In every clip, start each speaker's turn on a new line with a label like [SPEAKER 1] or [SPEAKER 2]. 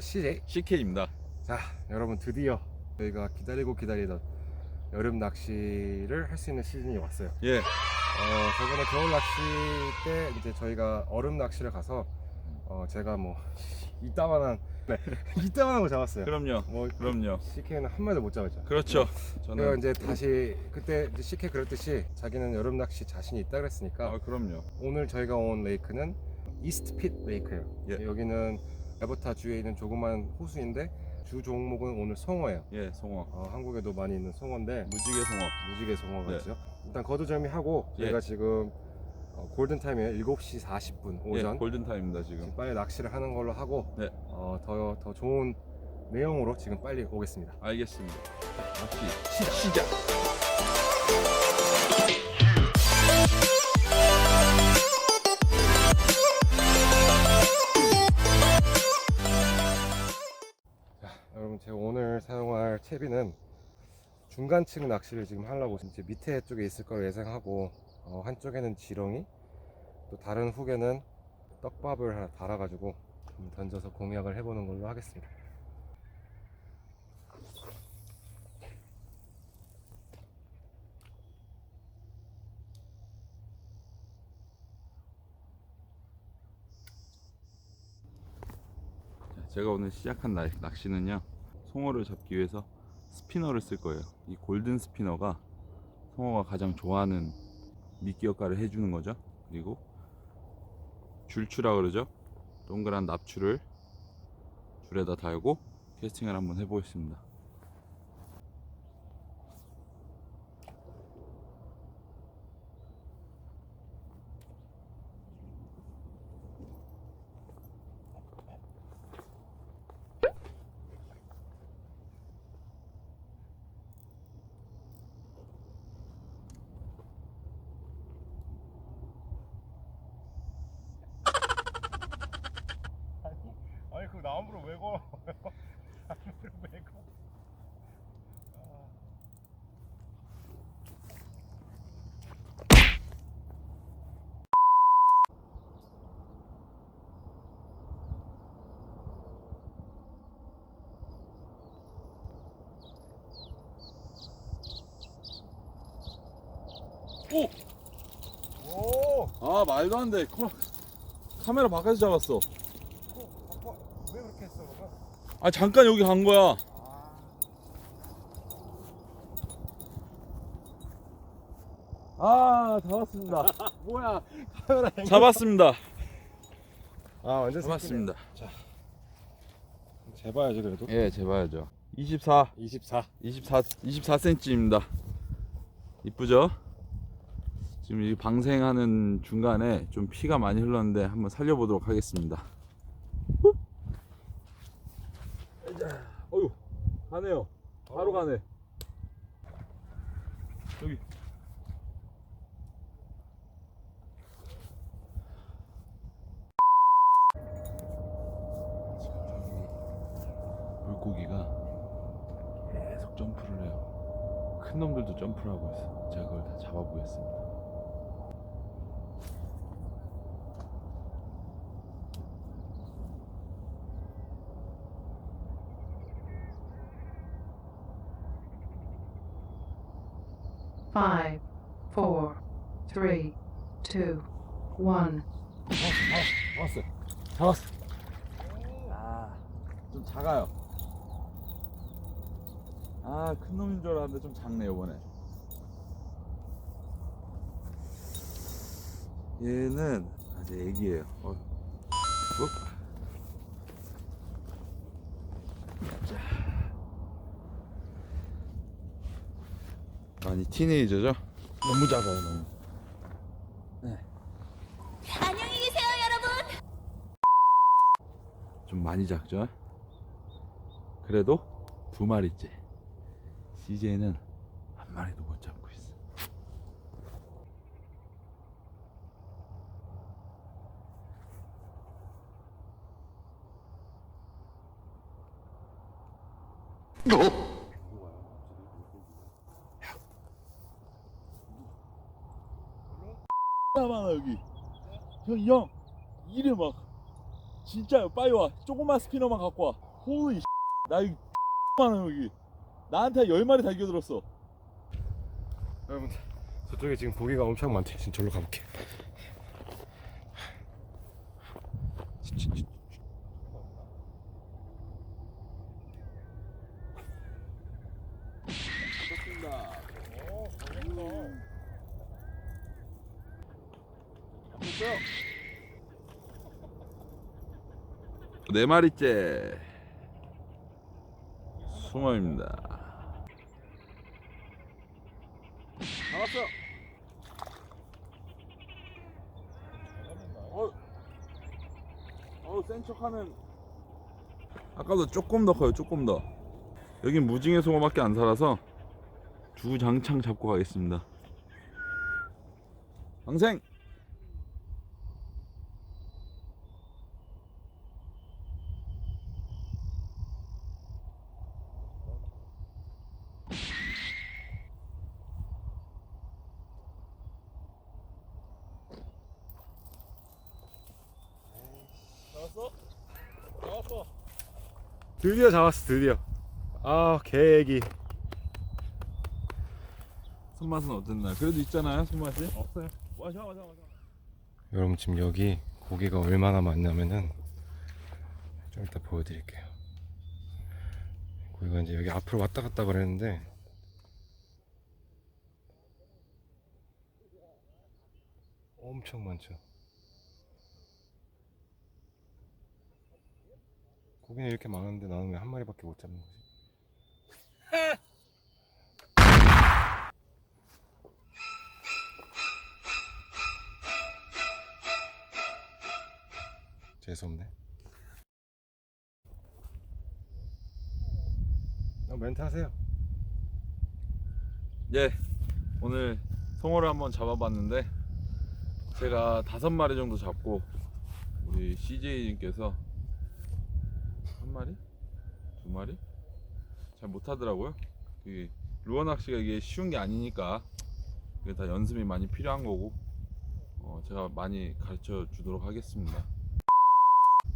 [SPEAKER 1] CJ.
[SPEAKER 2] CK입니다.
[SPEAKER 1] 자, 여러분 드디어 저희가 기다리고 기다리던 여름 낚시를 할 수 있는 시즌이 왔어요.
[SPEAKER 2] 예.
[SPEAKER 1] 어, 저번에 겨울 낚시 때 이제 저희가 얼음 낚시를 가서 어, 제가 뭐 이따만한 네, 이따만한 거 잡았어요.
[SPEAKER 2] 그럼요.
[SPEAKER 1] 뭐
[SPEAKER 2] 그럼요.
[SPEAKER 1] CK는 한 마리도 못 잡았죠.
[SPEAKER 2] 그렇죠.
[SPEAKER 1] 그래서
[SPEAKER 2] 저는
[SPEAKER 1] 이제 다시 그때 이제 CK 그랬듯이 자기는 여름 낚시 자신이 있다 그랬으니까
[SPEAKER 2] 아, 그럼요.
[SPEAKER 1] 오늘 저희가 온 레이크는 이스트핏 레이크예요.
[SPEAKER 2] 예.
[SPEAKER 1] 여기는 에버타 주에 있는 조그만 호수인데 주 종목은 오늘 송어예요.
[SPEAKER 2] 예, 송어.
[SPEAKER 1] 어, 한국에도 많이 있는 송어인데
[SPEAKER 2] 무지개 송어.
[SPEAKER 1] 무지개 송어가
[SPEAKER 2] 네.
[SPEAKER 1] 있죠. 일단 거두절미하고
[SPEAKER 2] 예.
[SPEAKER 1] 저희가 지금 어, 골든 타임이에요. 7시 40분 오전.
[SPEAKER 2] 예, 골든 타임입니다, 지금.
[SPEAKER 1] 지금 빨리 낚시를 하는 걸로 하고
[SPEAKER 2] 네.
[SPEAKER 1] 어, 더, 더 좋은 내용으로 지금 빨리 오겠습니다.
[SPEAKER 2] 알겠습니다. 낚시 시작. 시작.
[SPEAKER 1] 채비는 중간층 낚시를 지금 하려고 이제 밑에 쪽에 있을 걸 예상하고 어, 한쪽에는 지렁이 또 다른 훅에는 떡밥을 하나 달아가지고 좀 던져서 공략을 해보는 걸로 하겠습니다.
[SPEAKER 2] 자, 제가 오늘 시작한 낚- 낚시는요. 송어를 잡기 위해서 스피너를 쓸 거예요. 이 골든 스피너가 송어가 가장 좋아하는 미끼 역할을 해주는 거죠. 그리고 줄추라 그러죠. 동그란 납추를 줄에다 달고 캐스팅을 한번 해보겠습니다.
[SPEAKER 1] 아니 그 걸어? 나무를 왜 걸어?
[SPEAKER 2] 오!
[SPEAKER 1] 오!
[SPEAKER 2] 아 말도 안 돼. 카메라 바깥에서 잡았어.
[SPEAKER 1] 어, 왜 그렇게 했어 그러면?
[SPEAKER 2] 아 잠깐 여기 간 거야. 아 잡았습니다.
[SPEAKER 1] 뭐야 카메라
[SPEAKER 2] 잡았습니다.
[SPEAKER 1] 아 완전
[SPEAKER 2] 잡았습니다.
[SPEAKER 1] 재봐야지 그래도
[SPEAKER 2] 예, 재봐야죠. 24,
[SPEAKER 1] 24
[SPEAKER 2] 24, 24cm입니다. 이쁘죠? 지금 이 방생하는 중간에 좀 피가 많이 흘렀는데 한번 살려보도록 하겠습니다. 후! 자, 어유, 가네요. 바로 가네. 여기. 물고기가 계속 점프를 해요. 큰 놈들도 점프를 하고 있어. 제가 그걸 다 잡아보겠습니다.
[SPEAKER 3] Five, four, three, two, one.
[SPEAKER 1] 잡았어 잡았어
[SPEAKER 2] 아, 좀 작아요. 아, 큰 놈인 줄 알았는데 좀 작네, 요번에. 얘는 아직 애기예요. 어. 욱. 아니, 티네이저죠? 너무 작아요, 너무.
[SPEAKER 4] 안녕히 계세요, 여러분.
[SPEAKER 2] 좀 많이 작죠? 그래도 두 마리째. CJ는 한 마리도 못 잡고 있어. 많아 여기. 형, 형, 이래 막 진짜 빨리 와. 조그만 스피너만 갖고 와. 호이 나 이거 많아 여기 나한테 열 마리 달겨들었어
[SPEAKER 1] 여러분 저쪽에 지금 고기가 엄청 많대. 지금 절로 가볼게.
[SPEAKER 2] 네 마리째. 숭어입니다. 나왔어. 어, 어, 센 척하는. 아까도 조금 더 커요 조금 더. 여긴 무징의 숭어밖에 안 살아서 주장창 잡고 가겠습니다. 방생 나왔어? 나왔어
[SPEAKER 1] 드디어 잡았어. 드디어. 아 개애기.
[SPEAKER 2] 손맛은 어땠나요? 그래도 있잖아요 손맛이? 없어요 와자 와자 와자
[SPEAKER 1] 여러분 지금 여기 고기가 얼마나 많냐면은 좀 이따 보여드릴게요. 고기가 이제 여기 앞으로 왔다 갔다 그랬는데 엄청 많죠. 고기는 이렇게 많은데 나는 왜 한 마리밖에 못 잡는 거지? 재수없네. 어, 멘트 하세요.
[SPEAKER 2] 예 오늘 송어를 한번 잡아봤는데 제가 다섯 마리 정도 잡고 우리 CJ님께서 한 마리? 두 마리? 잘 못하더라고요 그 루어 낚시가 이게 쉬운 게 아니니까 이게 다 연습이 많이 필요한 거고 어, 제가 많이 가르쳐 주도록 하겠습니다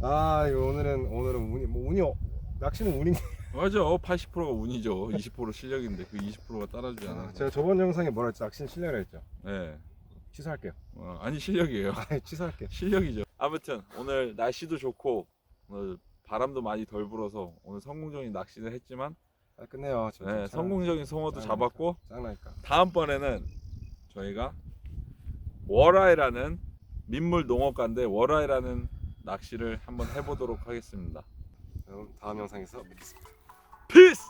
[SPEAKER 1] 아, 이거 오늘은 오늘은 운이 뭐 운이 어- 낚시는 운인.
[SPEAKER 2] 맞아 80%가 운이죠 20% 실력인데 그 20%가 따라주지 않아서
[SPEAKER 1] 제가 저번 영상에 뭐라 했죠? 낚시는 실력이라 했죠.
[SPEAKER 2] 네.
[SPEAKER 1] 취소할게요.
[SPEAKER 2] 어, 아니 실력이에요
[SPEAKER 1] 아, 취소할게요.
[SPEAKER 2] 실력이죠. 아무튼 오늘 날씨도 좋고 오늘 바람도 많이 덜 불어서 오늘 성공적인 낚시를 했지만
[SPEAKER 1] 아, 끝내요.
[SPEAKER 2] 네,
[SPEAKER 1] 짱-
[SPEAKER 2] 성공적인 송어도
[SPEAKER 1] 짱나니까.
[SPEAKER 2] 잡았고
[SPEAKER 1] 짱나니까.
[SPEAKER 2] 다음번에는 저희가 월화이라는 민물 농업가인데 월화이라는 낚시를 한번 해보도록 하겠습니다.
[SPEAKER 1] 그럼 다음 영상에서 뵙겠습니다.
[SPEAKER 2] 피스!